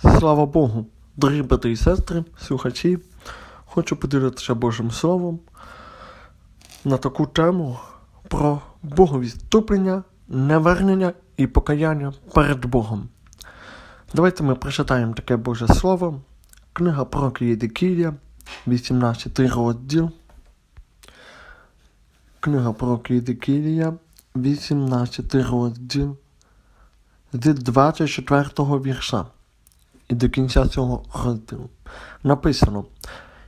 Слава Богу, дорогі брати і сестри, слухачі, хочу поділитися Божим Словом на таку тему про боговідступлення, невернення і покаяння перед Богом. Давайте ми прочитаємо таке Боже Слово. Книга про Єдикія, 18 розділ. Книга про Єдикія, 18 розділ з 24 вірша і до кінця цього розділу. Написано: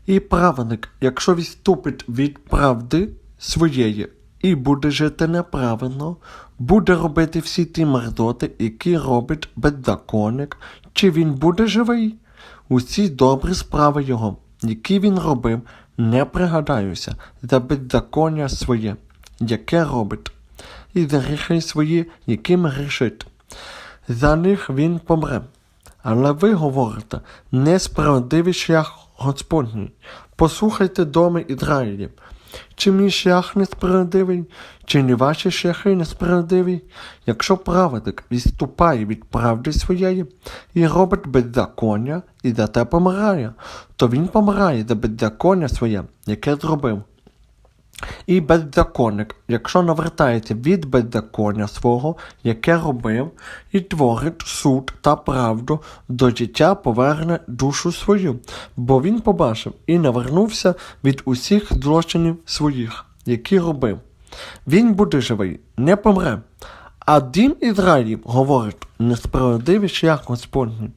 І праведник, якщо відступить від правди своєї і буде жити неправедно, буде робити всі ті мерзоти, які робить беззаконник, чи він буде живий? Усі добрі справи його, які він робив, не пригадаюся за беззаконня своє, яке робить, і за гріхи свої, якими грішить. За них він помре. Але ви говорите, несправедливий шлях Господній. Послухайте доми Ізраїлів. Чи мій шлях несправедливий, чи не ваші шляхи несправедливі? Якщо праведник відступає від правди своєї і робить беззаконня, і за те помирає, то він помирає за беззаконня своє, яке зробив. І беззаконник, якщо навертається від беззаконня свого, яке робив, і творить суд та правду, до життя поверне душу свою, бо він побачив і навернувся від усіх злочинів своїх, які робив. Він буде живий, не помре. А дім Ізраїлів говорить, несправедливий шлях Господній.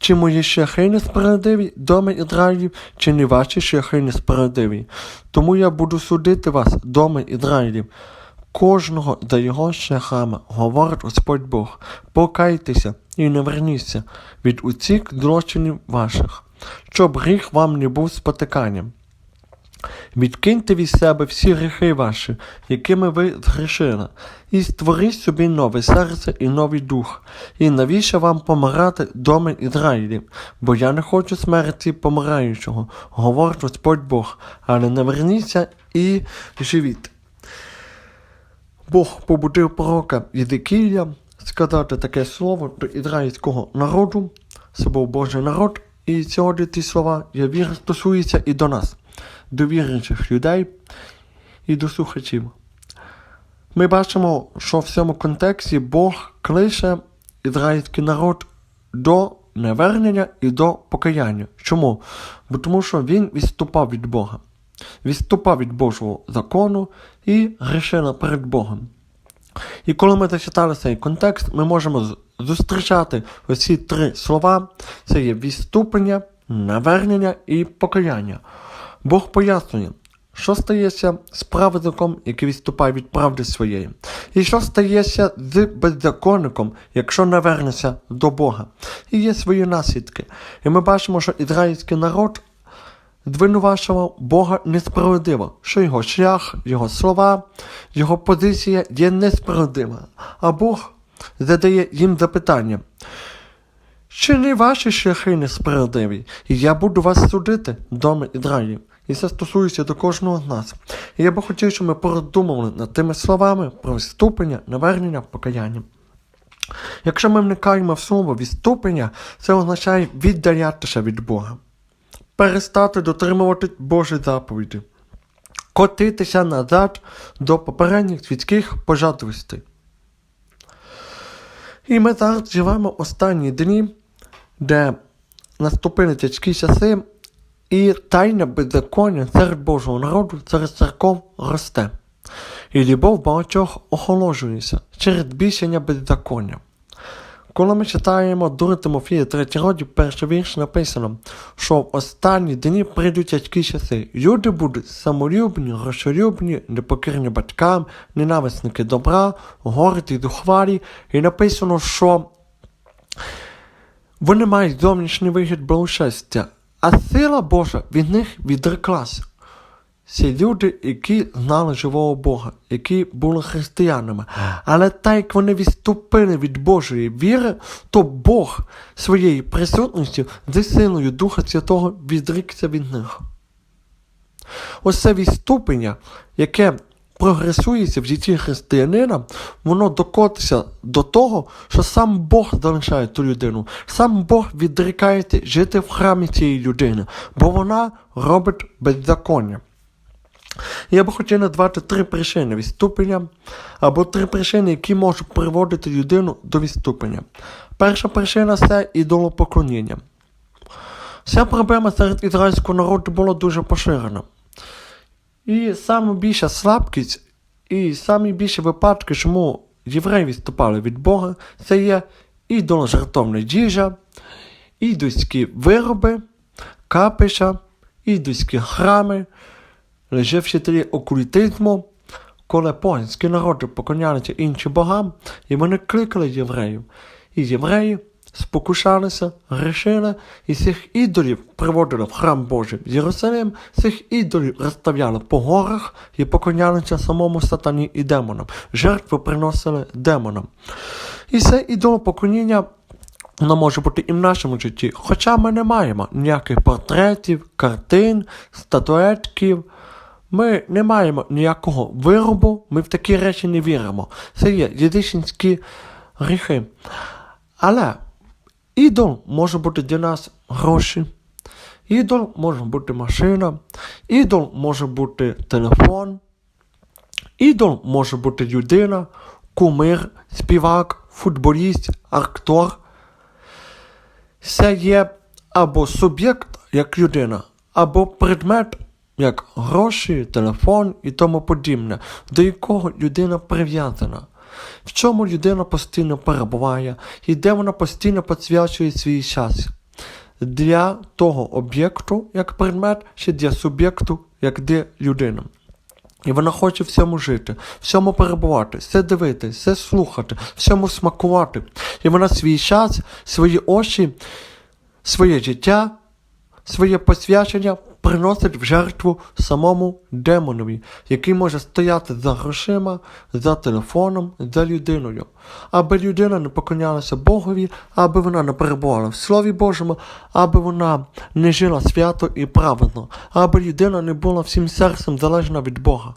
Чи мої шляхи несправедливі, доми Ізраїлів, чи не ваші шляхи несправедливі? Тому я буду судити вас, доми Ізраїлів. Кожного за його шляхами, говорить Господь Бог, покайтеся і не верніться від усіх злочинів ваших, щоб гріх вам не був спотиканням. Відкиньте від себе всі гріхи ваші, якими ви згрішили, і створіть собі нове серце і новий дух. І навіщо вам помирати доми Ізраїлів? Бо я не хочу смерті помираючого, говорить Господь Бог, але не верніться і живіть. Бог побудив пророка Єдикія сказати таке слово до ізраїльського народу, це був Божий народ, і сьогодні ті слова, я вірю, стосуються і до нас, до віруючих людей і до слухачів. Ми бачимо, що в цьому контексті Бог кличе ізраїльський народ до невернення і до покаяння. Чому? Бо тому що він відступав від Бога, відступав від Божого закону і грішив перед Богом. І коли ми зачитали цей контекст, ми можемо зустрічати оці три слова: це є відступлення, навернення і покаяння. Бог пояснює, що стається з праведником, який відступає від правди своєї, і що стається з беззаконником, якщо не вернеться до Бога. І є свої наслідки. І ми бачимо, що ізраїльський народ звинувачував Бога несправедливо, що його шлях, його слова, його позиція є несправедлива. А Бог задає їм запитання. Чи не ваші шляхи несправедливі, і я буду вас судити, доми Ізраїлів. І це стосується до кожного з нас. І я би хотів, щоб ми порозумували над тими словами про відступлення, навернення, покаяння. Якщо ми вникаємо в слово відступлення, це означає віддалятися від Бога, перестати дотримувати Божі заповіді, котитися назад до попередніх світських пожадливостей. І ми зараз живемо останні дні, де наступили тяжкі часи, і тайна беззаконня серед Божого народу, серед церков росте. І любов багатьох охолоджується через більшення беззаконня. Коли ми читаємо Дури Тимофія 3 роді, перший вірш написано, що в останні дні прийдуть тяжкі часи. Люди будуть самолюбні, грошолюбні, непокірні батькам, ненависники добра, горді, зухвалі. І написано, що вони мають зовнішній вигляд благочестя, а сила Божа від них відреклася. Це люди, які знали живого Бога, які були християнами. Але так як вони відступили від Божої віри, то Бог своєю присутністю зі силою Духа Святого відрікся від них. Ось це відступлення, яке прогресується в житті християнина, воно докотиться до того, що сам Бог залишає ту людину. Сам Бог відрікається жити в храмі цієї людини, бо вона робить беззаконня. Я би хотів назвати три причини відступлення, або три причини, які можуть приводити людину до відступлення. Перша причина це ідолопоклоніння. Ця проблема серед ізраїльського народу була дуже поширена. І саме більша слабкість, і самі більші випадки, чому євреї відступали від Бога, це є ідоложертовна їжа, ідольські вироби, капища, ідольські храми, лише вчителі окультизму, коли поганські народи поклонялися іншим богам, і вони кликали євреїв. І євреї спокушалися, грішили, і цих ідолів приводили в храм Божий в Єрусалим, цих ідолів розставляли по горах і поклонялися самому сатані і демонам. Жертви приносили демонам. І це ідолопоклоніння Воно може бути і в нашому житті. Хоча ми не маємо ніяких портретів, картин, статуетків. Ми не маємо ніякого виробу, ми в такі речі не віримо. Це є єдичинські гріхи. Але ідол може бути для нас гроші, ідол може бути машина, ідол може бути телефон, ідол може бути людина, кумир, співак, футболіст, актор. Це є або суб'єкт як людина, або предмет як гроші, телефон і тому подібне, до якого людина прив'язана. В чому людина постійно перебуває і де вона постійно посвячує свій час. Для того об'єкту як предмет, чи для суб'єкту як для людина. І вона хоче в цьому жити, в цьому перебувати, все дивитися, все слухати, всьому смакувати. І вона свій час, свої очі, своє життя, своє посвячення приносить в жертву самому демонові, який може стояти за грошима, за телефоном, за людиною. Аби людина не поклонялася Богові, аби вона не перебувала в Слові Божому, аби вона не жила свято і праведно, аби людина не була всім серцем залежна від Бога.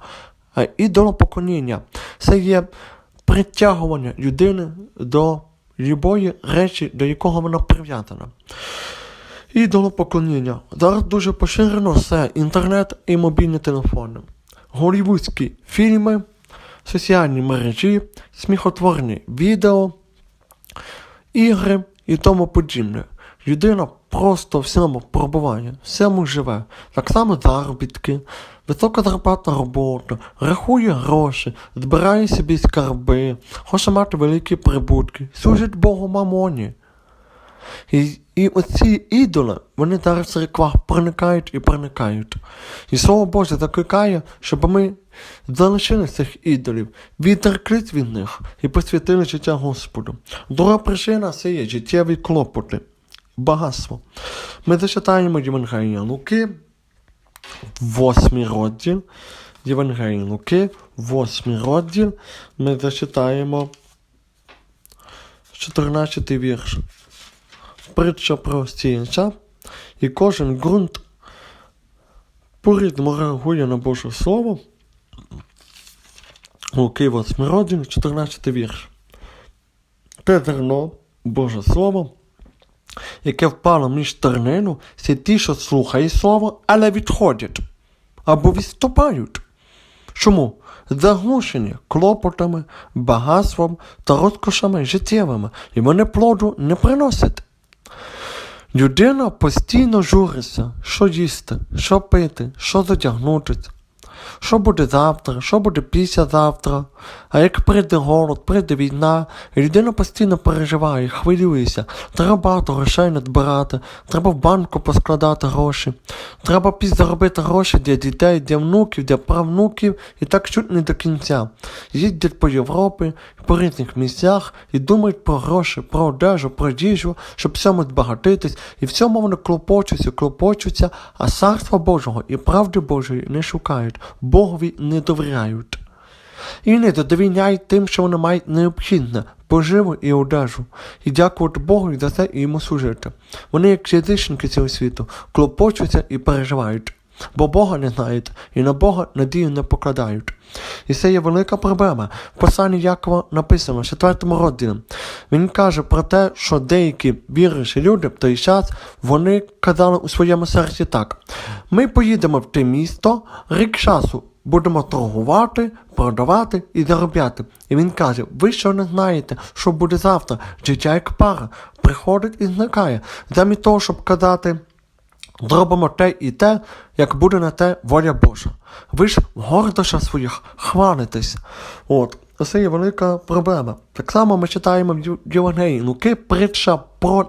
А ідолопоклоніння це є притягування людини до любої речі, до якого вона прив'язана. Ідолопоклоніння. Зараз дуже поширено це інтернет і мобільні телефони. Голівудські фільми, соціальні мережі, сміхотворні відео, ігри і тому подібне. Людина просто в цьому пробуває, в цьому живе. Так само заробітки, висока зарплатна робота, рахує гроші, збирає собі скарби, хоче мати великі прибутки, служить Богу мамоні. І, і оці ідоли, вони зараз в церквах проникають і проникають. І Слово Боже закликає, щоб ми залишили цих ідолів, відреклись від них і посвятили життя Господу. Друга причина це є життєві клопоти, багатство. Ми зачитаємо Євангелія Луки, 8 розділ. Євангелія Луки, 8 розділ. Ми зачитаємо 14 вірш притча про сіянця, і кожен ґрунт по-різному реагує на Боже Слово. Луки 8 14 вірш. Те зерно, Боже Слово, яке впало між тернину, це ті, що слухають Слово, але відходять або відступають. Чому? Заглушені клопотами, багатством та розкошами життєвими, і вони плоду не приносять. Людина постійно журиться, що їсти, що пити, що затягнутися, що буде завтра, що буде післязавтра. А як прийде голод, прийде війна, і людина постійно переживає, хвилюється, треба багато грошей надбирати, треба в банку поскладати гроші, треба підзаробити гроші для дітей, для внуків, для правнуків і так чуть не до кінця. Їздять по Європі, по різних місцях і думають про гроші, про одежу, про їжу, щоб всьому збагатитись, і в цьому вони клопочуться, клопочуться, а царства Божого і правди Божої не шукають, Богові не довіряють. І не задовільняють тим, що вони мають необхідне, поживу і одежу, і дякувати Богу за це і йому служити. Вони, як язичники цього світу, клопочуться і переживають. Бо Бога не знають і на Бога надію не покладають. І це є велика проблема. В посланні Якова написано в 4 розділі. Він каже про те, що деякі віруючі люди в той час вони казали у своєму серці так: ми поїдемо в те місто рік часу. Будемо торгувати, продавати і заробляти. І він каже: ви що не знаєте, що буде завтра? Життя як пара приходить і зникає. Замість того, щоб казати. Зробимо те і те, як буде на те воля Божа. Ви ж в гордощах своїх хвалитесь. От, це є велика проблема. Так само ми читаємо в Євангелії Луки притча про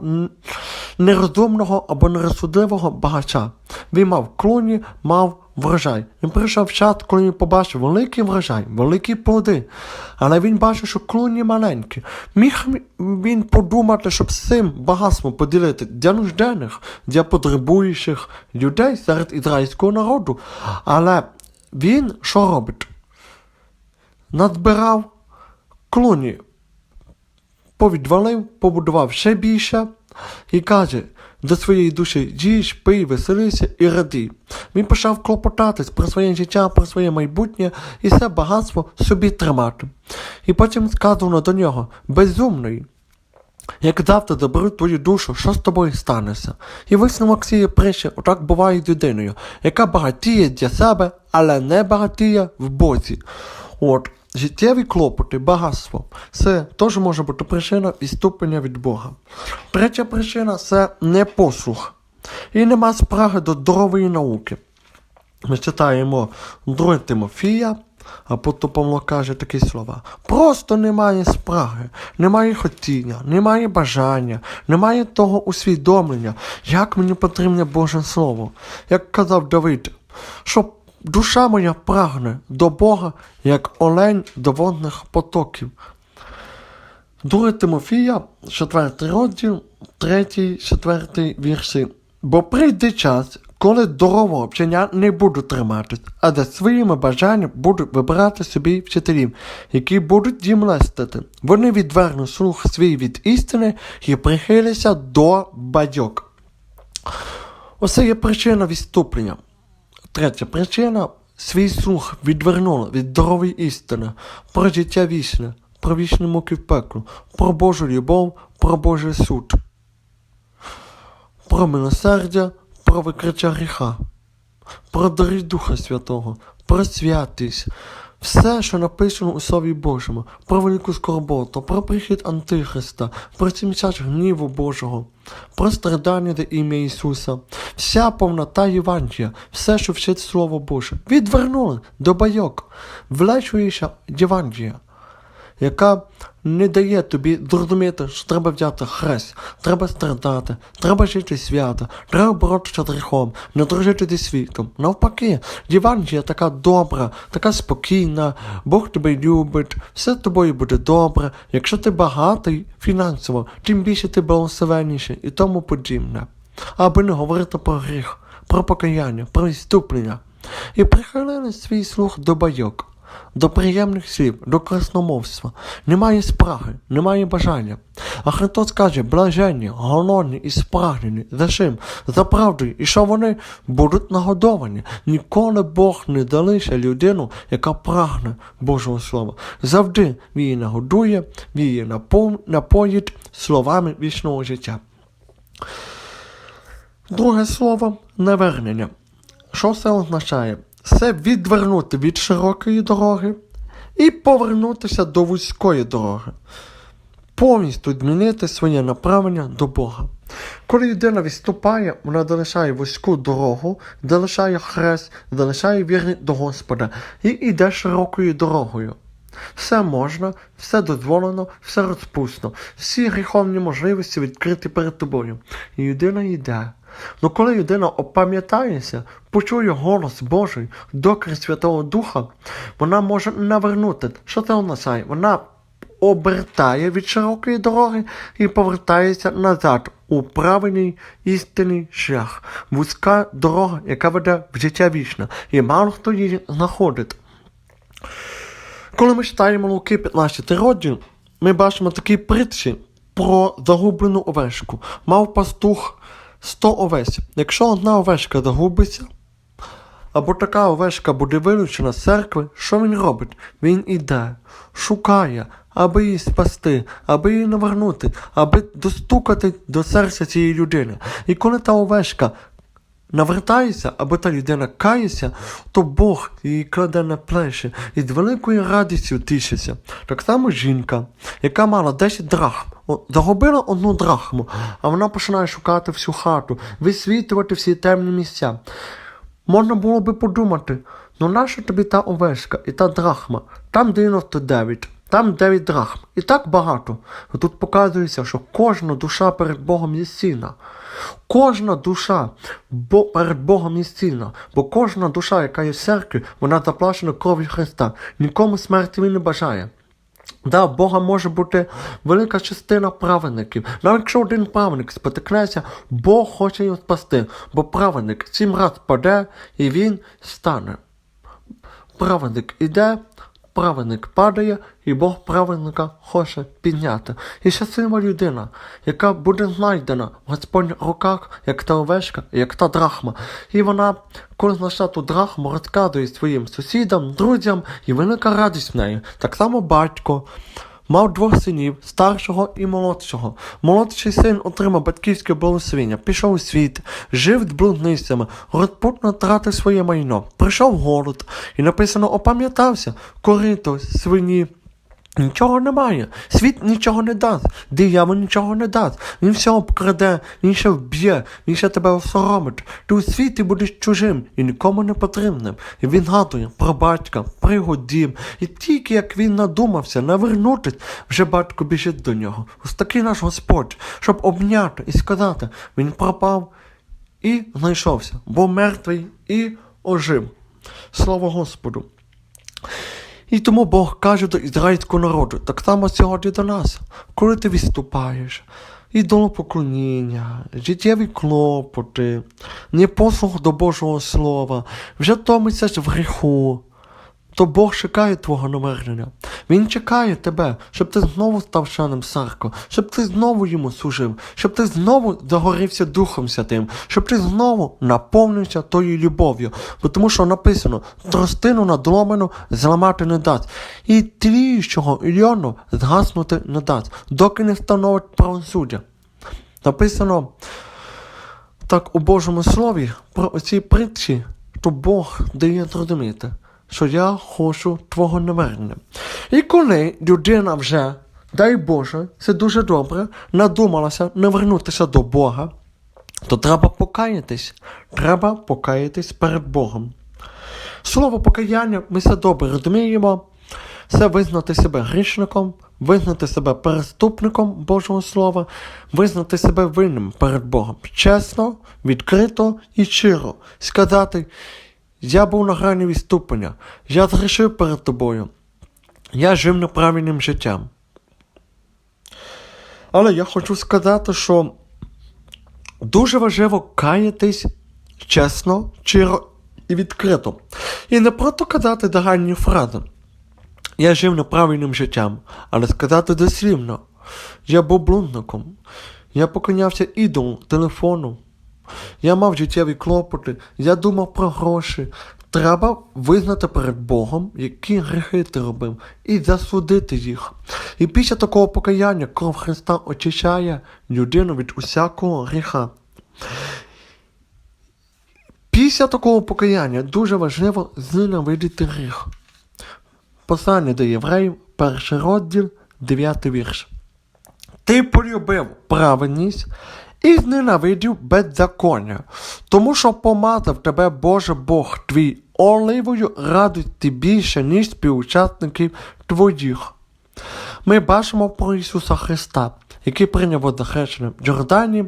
нерозумного або нерозсудливого багача. Він мав клуні, мав врожай. Він прийшов час, коли він побачив великий врожай, великі плоди. Але він бачив, що клуні маленькі. Міг він подумати, щоб з цим багатством поділити для нужденних, для потребуючих людей серед ізраїльського народу. Але він що робить? Надбирав клуні, повідвалив, побудував ще більше і каже до своєї душі їж, пий, веселися і радій. Він почав клопотатись про своє життя, про своє майбутнє і все багатство собі тримати. І потім сказано до нього безумний. Як завтра заберуть твою душу, що з тобою станеться? І висновок цієї притчі отак буває з людиною, яка багатіє для себе, але не багатіє в Бозі. От, життєві клопоти, багатство, це теж може бути причина відступлення від Бога. Третя причина це непослух. І нема спраги до здорової науки. Ми читаємо 2 Тимофія, а потім Павло каже такі слова. Просто немає спраги, немає хотіння, немає бажання, немає того усвідомлення, як мені потрібне Боже Слово. Як казав Давид, що душа моя прагне до Бога, як олень до водних потоків. 2 Тимофія, 4 розділ, 3, 4 вірші. Бо прийде час, коли здорового вчення не будуть триматись, а за своїми бажаннями будуть вибирати собі вчителів, які будуть їм лестити. Вони відвернуть слух свій від істини і прихиляться до бадьок. Оце є причина відступлення. Третя причина свій слух відвернула від здорової істини, про життя вічне, про вічні муки в пеклу, про Божу любов, про Божий суд, про милосердя, про викриття гріха, про дари Духа Святого, про святість. Все, що написано у Слові Божому, про велику скорботу, про прихід Антихриста, про тімчач гніву Божого, про страдання до ім'я Ісуса, вся повнота Євангелія, все, що вчить Слово Боже, відвернули до байок, влечуюча Євангелія, яка не дає тобі зрозуміти, що треба взяти хрест, треба страдати, треба жити свято, треба боротися з гріхом, не дружити зі світом. Навпаки, Євангелія така добра, така спокійна, Бог тебе любить, все з тобою буде добре. Якщо ти багатий фінансово, тим більше ти благословенніший і тому подібне. Аби не говорити про гріх, про покаяння, про відступлення. І прихилили свій слух до байок до приємних слів, до красномовства. Немає спраги, немає бажання. А Христос каже, блаженні, голодні і спрагнені, за чим? За правдою, і що вони будуть нагодовані. Ніколи Бог не залише людину, яка прагне Божого Слова. Завжди він її нагодує, він її напоїть словами вічного життя. Друге слово навернення. Що це означає? Це відвернути від широкої дороги і повернутися до вузької дороги. Повністю змінити своє направлення до Бога. Коли людина відступає, вона залишає вузьку дорогу, залишає хрест, залишає вірність до Господа і йде широкою дорогою. Все можна, все дозволено, все розпусно, всі гріховні можливості відкриті перед тобою. І людина йде. Ну коли людина опам'ятається, почує голос Божий, докір Святого Духа, вона може навернути. Що це означає? Вона обертає від широкої дороги і повертається назад у правильний істинний шлях. Вузька дорога, яка веде в життя вічне. І мало хто її знаходить. Коли ми читаємо Луки 15 розділ, ми бачимо такі притчі про загублену овечку. Мав пастух 100 овець. Якщо одна овечка загубиться, або така овечка буде вилучена з церкви, що він робить? Він іде, шукає, аби її спасти, аби її навернути, аби достукати до серця цієї людини. І коли та овечка навертається, або та людина кається, то Бог її кладе на плечі і з великою радістю тішиться. Так само жінка, яка мала 10 драхм, загубила одну драхму, а вона починає шукати всю хату, висвітлювати всі темні місця. Можна було би подумати, ну нащо тобі та овечка і та драхма? Там 99, там 9 драхм. І так багато. Тут показується, що кожна душа перед Богом є цінна. Кожна душа бо перед Богом є цінна, бо кожна душа, яка є в церкві, вона заплачена кров'ю Христа. Нікому смерті він не бажає. Да, в Бога може бути велика частина праведників. Навіть якщо один праведник спотикнеться, Бог хоче його спасти, бо праведник сім раз паде і він стане. Праведник іде, праведник падає, і Бог праведника хоче підняти. І щаслива людина, яка буде знайдена в Господніх руках, як та овечка, як та драхма. І вона, коли знайшла ту драхму, розказує своїм сусідам, друзям, і велика радість в неї. Так само батько. Мав двох синів, старшого і молодшого. Молодший син отримав батьківське благословення, пішов у світ, жив блудницями, розпутно тратив своє майно, прийшов голод, і написано опам'ятався, корито, свині. Нічого немає. Світ нічого не дасть, диявол нічого не дасть. Він все обкраде, він ще вб'є, він ще тебе осоромить. Ти у світі будеш чужим і нікому не потрібним. І він гадує про батька, про його дім. І тільки як він надумався навернутись, вже батько біжить до нього. Ось такий наш Господь, щоб обняти і сказати, він пропав і знайшовся, був мертвий і ожив. Слава Господу! І тому Бог каже до ізраїльського народу, так само сьогодні до нас, коли ти відступаєш, ідолопоклоніння, життєві клопоти, непослух до Божого Слова, вже томиться в гріху, то Бог чекає твого навернення. Він чекає тебе, щоб ти знову став членом церкви, щоб ти знову йому служив, щоб ти знову загорівся Духом Святим, щоб ти знову наповнився тою любов'ю. Бо тому що написано, тростину надломену зламати не дасть, і тліючого льону згаснути не дасть, доки не встановить правосуддя. Написано так у Божому Слові про оці притчі, то Бог дає зрозуміти, що я хочу твого навернення. І коли людина вже, дай Боже, це дуже добре, надумалася навернутися до Бога, то треба покаятись. Треба покаятись перед Богом. Слово покаяння ми все добре розуміємо. Це визнати себе грішником, визнати себе переступником Божого Слова, визнати себе винним перед Богом. Чесно, відкрито і щиро сказати, я був на грані відступлення, я згрішив перед тобою, я жив неправильним життям. Але я хочу сказати, що дуже важливо каятись чесно, щиро і відкрито. І не просто казати загальні фрази. Я жив неправильним життям, але сказати дослівно. Я був блудником. Я поклонявся ідолу, телефону. Я мав життєві клопоти, я думав про гроші. Треба визнати перед Богом, які гріхи ти робив, і засудити їх. І після такого покаяння кров Христа очищає людину від усякого гріха. Після такого покаяння дуже важливо зненавидіти гріх. Послання до євреїв, перший розділ, дев'ятий вірш. Ти полюбив праведність і зненавидів беззаконня, тому що помазав тебе Боже Бог твій оливою радості більше, ніж співучасників твоїх. Ми бачимо про Ісуса Христа, який прийняв водохрещення в Джордані.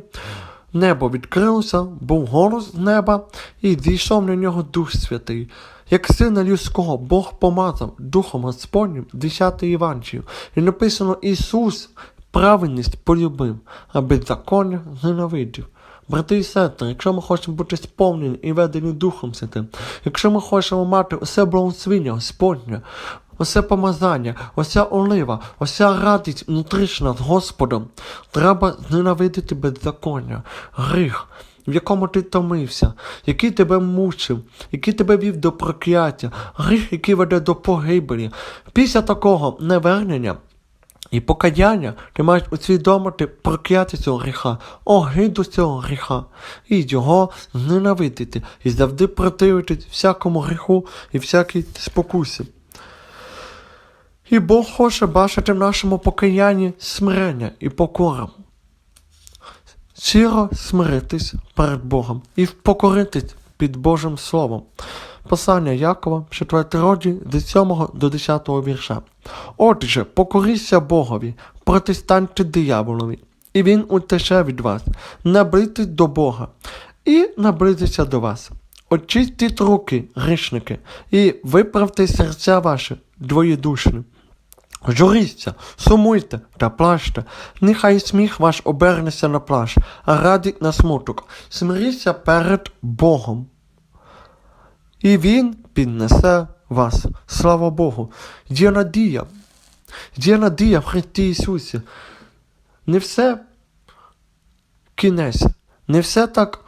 Небо відкрилося, був голос з неба, і зійшов на нього Дух Святий. Як сина людського, Бог помазав Духом Господнім 10 Іванчів. І написано Ісус праведність полюбив, а беззаконня зненавидів. Брати і сестри, якщо ми хочемо бути сповнені і ведені Духом Святим, якщо ми хочемо мати усе благословіння Господнє, усе помазання, уся олива, уся радість внутрішня з Господом, треба зненавидити беззаконня, гріх. в якому ти томився, який тебе мучив, який тебе вів до прокляття, гріх, який веде до погибелі. Після такого невернення і покаяння ти маєш усвідомити прокляття цього гріха, огиду цього гріха, і його зненавидити, і завжди противитись всякому гріху і всякій спокусі. І Бог хоче бачити в нашому покаянні смирення і покору. Щиро смиритись перед Богом і покоритись під Божим Словом. Послання Якова, 4 розділ з 7 до 10 вірша. Отже, покоріться Богові, протистаньте дияволові, і він утече від вас. Наблитись до Бога і наблизиться до вас. Очистіть руки, грішники, і виправте серця ваші, двоєдушні. Журіться, сумуйте та плачте, нехай сміх ваш обернеться на плач, а радість на смуток. Смиріться перед Богом. І Він піднесе вас. Слава Богу. Є надія. Є надія в Христі Ісусі. Не все кінець, не все так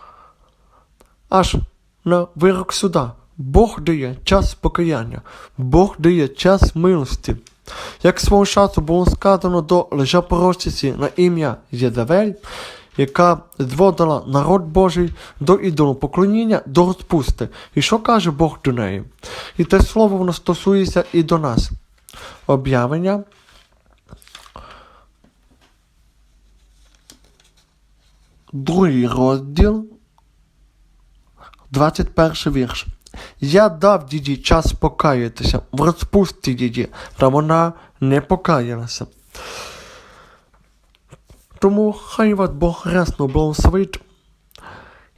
аж на вирок суда. Бог дає час покаяння, Бог дає час милості. Як свого часу було сказано до лежапорожчиці на ім'я Єзавель, яка зводила народ Божий до ідолопоклоніння, до розпусти. І що каже Бог до неї? І те слово воно стосується і до нас. Об'явлення. Другий розділ, 21 вірш. Я дав діді час покаятися в розпусті діді, та вона не покаялася. Тому хай вас Бог рясно благословить.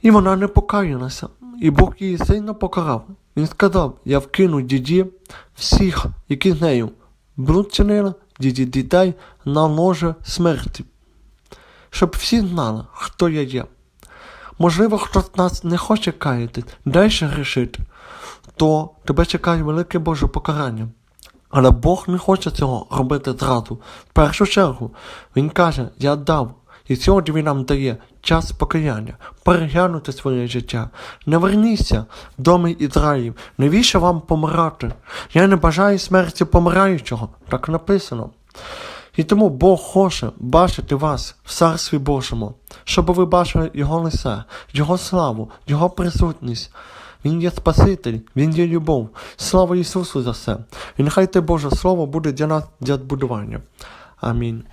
І вона не покаялася. І Бог її сильно покарав. Він сказав, я вкину діді всіх, які з нею чинили, діді дітей на ложе смерті. Щоб всі знали, хто я є. Можливо, хтось з нас не хоче каяти, далі грішити, то тебе чекає велике Боже покарання. Але Бог не хоче цього робити зразу. В першу чергу, Він каже, я дав. І сьогодні він нам дає час покаяння, переглянути своє життя. Не верніться, доми Ізраїлів, навіщо вам помирати? Я не бажаю смерті помираючого, так написано. І тому Бог хоче бачити вас в Царстві Божому, щоб ви бачили Його лице, Його славу, Його присутність. Він є Спаситель, Він є любов. Слава Ісусу за все. І нехай те Боже Слово буде для нас для збудування. Амінь.